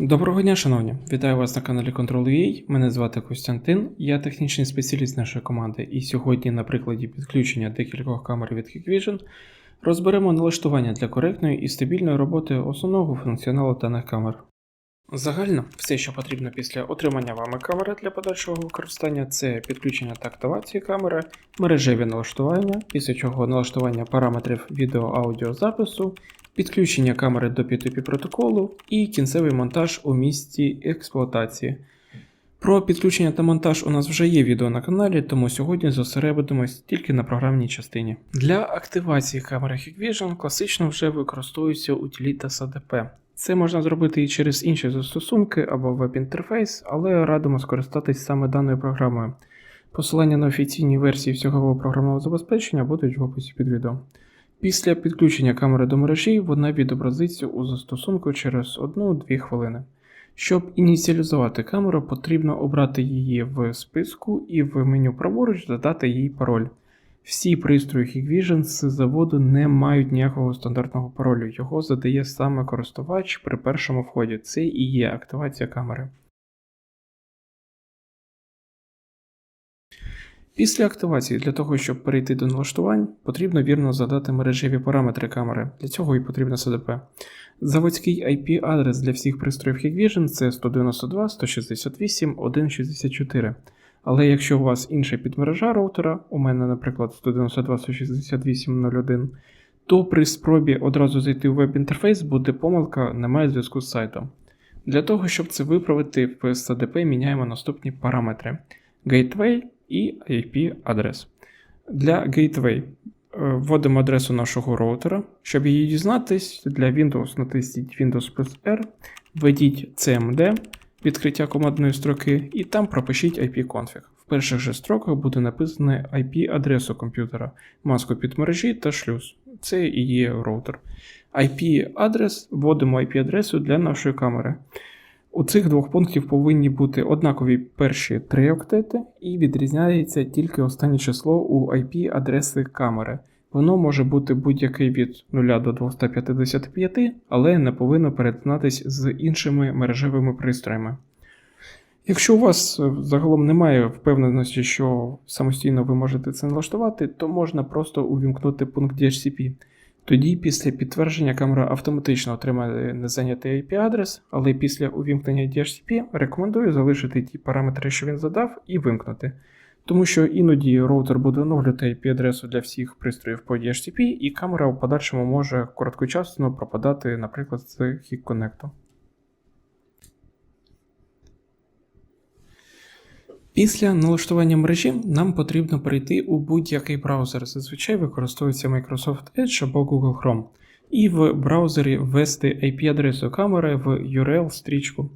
Доброго дня, шановні! Вітаю вас на каналі Control.ua. Мене звати Костянтин, я технічний спеціаліст нашої команди, і сьогодні, на прикладі підключення декількох камер від Hikvision, розберемо налаштування для коректної і стабільної роботи основного функціоналу даних камер. Загально, все, що потрібно після отримання вами камери для подальшого використання, це підключення та активації камери, мережеві налаштування, після чого налаштування параметрів відео-аудіозапису, підключення камери до P2P протоколу і кінцевий монтаж у місці експлуатації. Про підключення та монтаж у нас вже є відео на каналі, тому сьогодні зосередимось тільки на програмній частині. Для активації камери Hikvision класично вже використовується утиліта SADP. Це можна зробити і через інші застосунки або веб-інтерфейс, але радимо скористатись саме даною програмою. Посилання на офіційні версії всього програмного забезпечення будуть в описі під відео. Після підключення камери до мережі вона відобразиться у застосунку через 1-2 хвилини. Щоб ініціалізувати камеру, потрібно обрати її в списку і в меню праворуч задати їй пароль. Всі пристрої Hikvision з заводу не мають ніякого стандартного паролю, його задає саме користувач при першому вході. Це і є активація камери. Після активації для того, щоб перейти до налаштувань, потрібно вірно задати мережеві параметри камери. Для цього і потрібно SDP. Заводський IP-адрес для всіх пристроїв Hikvision це 192.168.1.64. Але якщо у вас інша підмережа роутера, у мене, наприклад, 192.168.0.1, то при спробі одразу зайти в веб-інтерфейс буде помилка, немає зв'язку з сайтом. Для того, щоб це виправити, в SADP міняємо наступні параметри: Gateway і IP-адрес. Для Gateway е, вводимо адресу нашого роутера. Щоб її дізнатись, для Windows натисніть Windows плюс R, введіть CMD, відкриття командної строки, і там пропишіть IP-config. В перших же строках буде написано IP-адресу комп'ютера, маску підмережі та шлюз. Це і є роутер. IP-адрес вводимо IP-адресу для нашої камери. У цих двох пунктів повинні бути однакові перші три октети, і відрізняється тільки останнє число у IP-адреси камери. Воно може бути будь-який від 0 до 255, але не повинно перетинатись з іншими мережевими пристроями. Якщо у вас е, загалом немає впевненості, що самостійно ви можете це налаштувати, то можна просто увімкнути пункт DHCP. Тоді після підтвердження камера автоматично отримає незайнятий IP-адрес, але після увімкнення DHCP рекомендую залишити ті параметри, що він задав, і вимкнути. Тому що іноді роутер буде оновлювати IP-адресу для всіх пристроїв по DHCP, і камера в подальшому може короткочасно пропадати, наприклад, з HIC Connect. Після налаштування мережі нам потрібно перейти у будь-який браузер. Зазвичай використовується Microsoft Edge або Google Chrome, і в браузері ввести IP-адресу камери в URL-стрічку.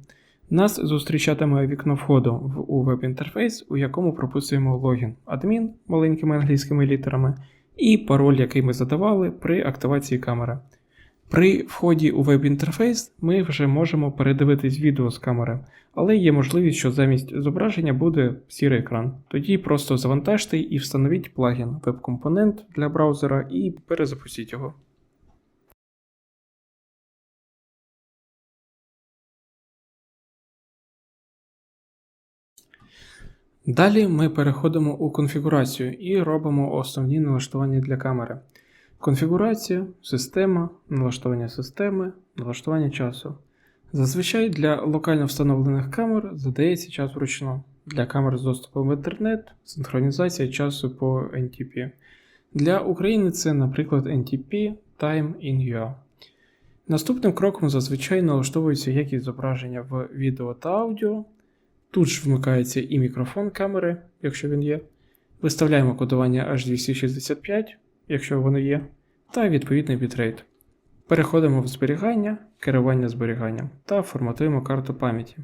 Нас зустрічатиме вікно входу в у веб-інтерфейс, у якому прописуємо логін, адмін маленькими англійськими літерами, і пароль, який ми задавали при активації камери. При вході у веб-інтерфейс ми вже можемо передивитись відео з камери, але є можливість, що замість зображення буде сірий екран. Тоді просто завантажте і встановіть плагін веб-компонент для браузера і перезапустіть його. Далі ми переходимо у конфігурацію і робимо основні налаштування для камери. Конфігурація, система, налаштування системи, налаштування часу. Зазвичай для локально встановлених камер задається час вручну. Для камер з доступом в інтернет, синхронізація часу по NTP. Для України це, наприклад, NTP Time in UA. Наступним кроком зазвичай налаштовується якість зображення в відео та аудіо. Тут ж вмикається і мікрофон камери, якщо він є. Виставляємо кодування H265 якщо воно є, та відповідний бітрейт. Переходимо в зберігання, керування зберіганням та форматуємо карту пам'яті.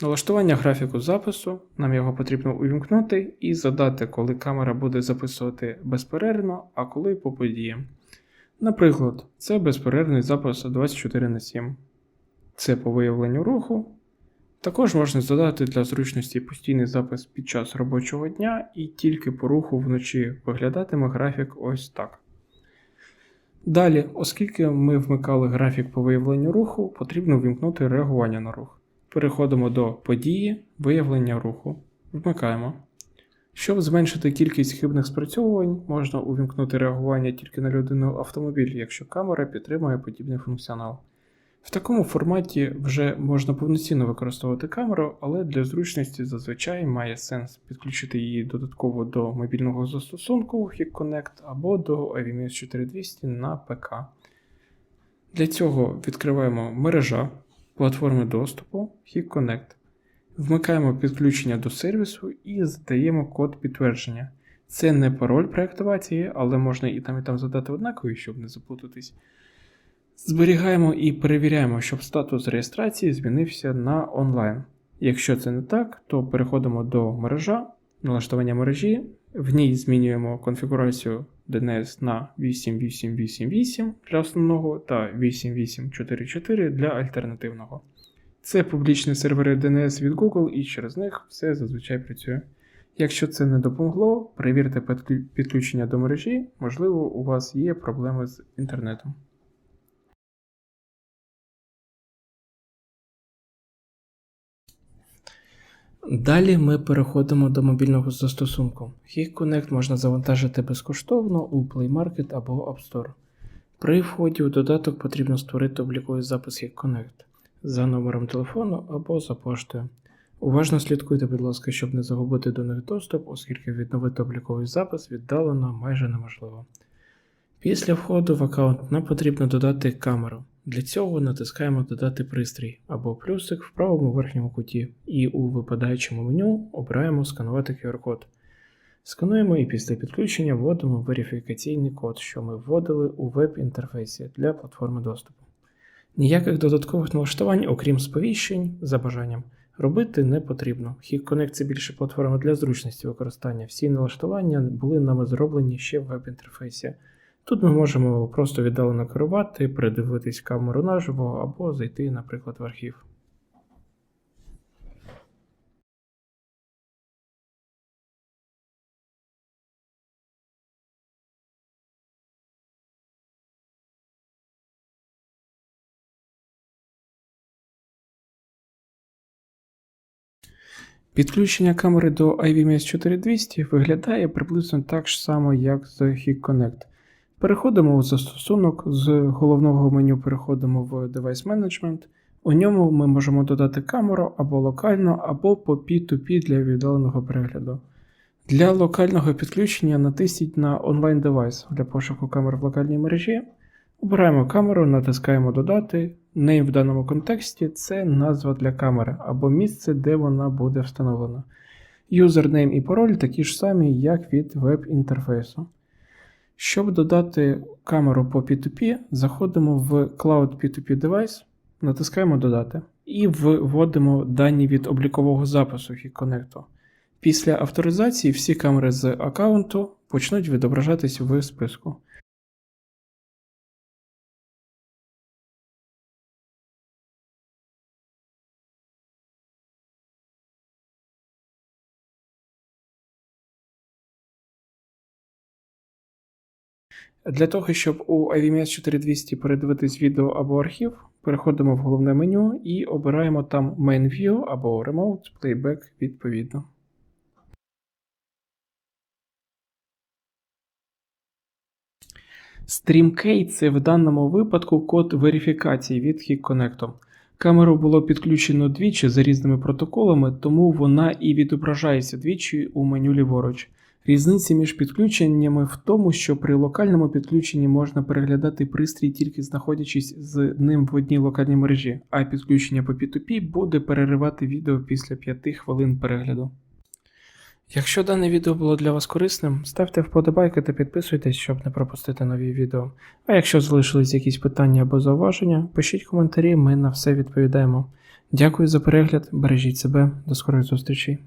Налаштування графіку запису, нам його потрібно увімкнути і задати, коли камера буде записувати безперервно, а коли по подіям. Наприклад, це безперервний запис 24 на 7. Це по виявленню руху. Також можна задати для зручності постійний запис під час робочого дня і тільки по руху вночі виглядатиме графік ось так. Далі, оскільки ми вмикали графік по виявленню руху, потрібно вимкнути реагування на рух. Переходимо до події виявлення руху. Вмикаємо. Щоб зменшити кількість хибних спрацьовувань, можна увімкнути реагування тільки на людину автомобіль, якщо камера підтримує подібний функціонал. В такому форматі вже можна повноцінно використовувати камеру, але для зручності зазвичай має сенс підключити її додатково до мобільного застосунку HIC Connect або до AVMS 4200 на ПК. Для цього відкриваємо мережа платформи доступу HIC Connect. Вмикаємо підключення до сервісу і задаємо код підтвердження. Це не пароль при активації, але можна і там, і там задати однаковий, щоб не заплутатись. Зберігаємо і перевіряємо, щоб статус реєстрації змінився на онлайн. Якщо це не так, то переходимо до мережа, налаштування мережі, в ній змінюємо конфігурацію DNS на 8888 для основного та 8844 для альтернативного. Це публічні сервери DNS від Google і через них все зазвичай працює. Якщо це не допомогло, перевірте підключення до мережі, можливо, у вас є проблеми з інтернетом. Далі ми переходимо до мобільного застосунку. HicConnect можна завантажити безкоштовно у Play Market або App Store. При вході у додаток потрібно створити обліковий запис HIC Connect за номером телефону або за поштою. Уважно слідкуйте, будь ласка, щоб не загубити до них доступ, оскільки відновити обліковий запис віддалено майже неможливо. Після входу в аккаунт нам потрібно додати камеру. Для цього натискаємо Додати пристрій або плюсик в правому верхньому куті, і у випадаючому меню обираємо сканувати QR-код. Скануємо і після підключення вводимо верифікаційний код, що ми вводили у веб-інтерфейсі для платформи доступу. Ніяких додаткових налаштувань, окрім сповіщень, за бажанням, робити не потрібно. HIC Connect це більше платформа для зручності використання. Всі налаштування були нами зроблені ще в веб-інтерфейсі. Тут ми можемо просто віддалено керувати, передивитись камеру наживо або зайти, наприклад, в архів. Підключення камери до IVMS 4200 виглядає приблизно так ж само, як з HIC Connect. Переходимо у застосунок, з головного меню переходимо в Device Management. У ньому ми можемо додати камеру або локально, або по P2P для віддаленого перегляду. Для локального підключення натисніть на онлайн девайс для пошуку камер в локальній мережі. Обираємо камеру, натискаємо Додати. Name в даному контексті це назва для камери або місце, де вона буде встановлена. Юзернейм і пароль такі ж самі, як від веб-інтерфейсу. Щоб додати камеру по P2P, заходимо в Cloud P2P Device, натискаємо Додати і вводимо дані від облікового запису HIConnect. Після авторизації всі камери з аккаунту почнуть відображатись в списку. Для того, щоб у IVMS 4200 передивитись відео або архів, переходимо в головне меню і обираємо там Main View або Remote Playback відповідно. StreamKey це в даному випадку код верифікації від HiConnect. Камеру було підключено двічі за різними протоколами, тому вона і відображається двічі у меню ліворуч. Різниця між підключеннями в тому, що при локальному підключенні можна переглядати пристрій тільки знаходячись з ним в одній локальній мережі, а підключення по P2P буде переривати відео після 5 хвилин перегляду. Якщо дане відео було для вас корисним, ставте вподобайки та підписуйтесь, щоб не пропустити нові відео. А якщо залишились якісь питання або зауваження, пишіть коментарі, ми на все відповідаємо. Дякую за перегляд, бережіть себе, до скорої зустрічі.